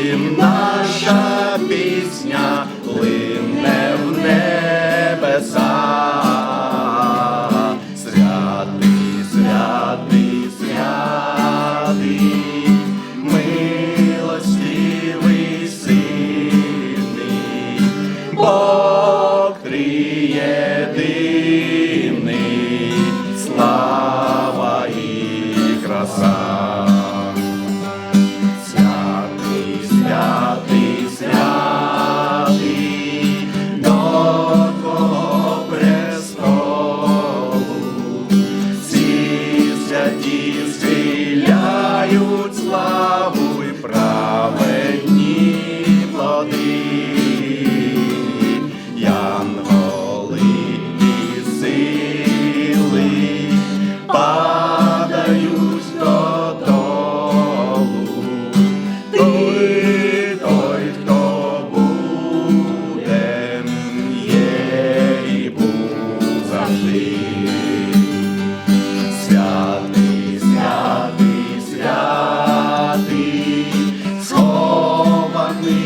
Всім наша пісня лине в небеса, святий, святий. завжди. Святий, святий, святий, схований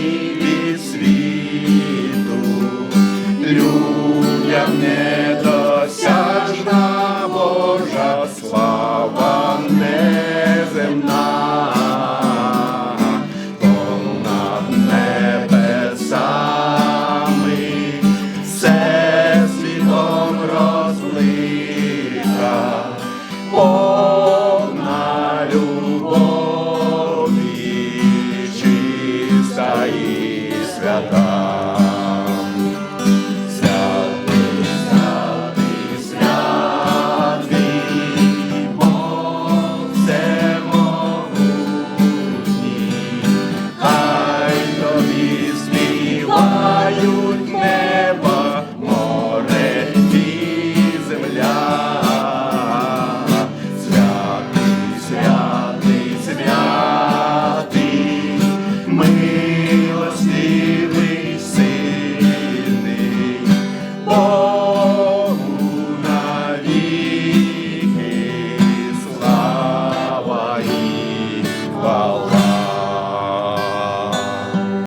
людям Santa.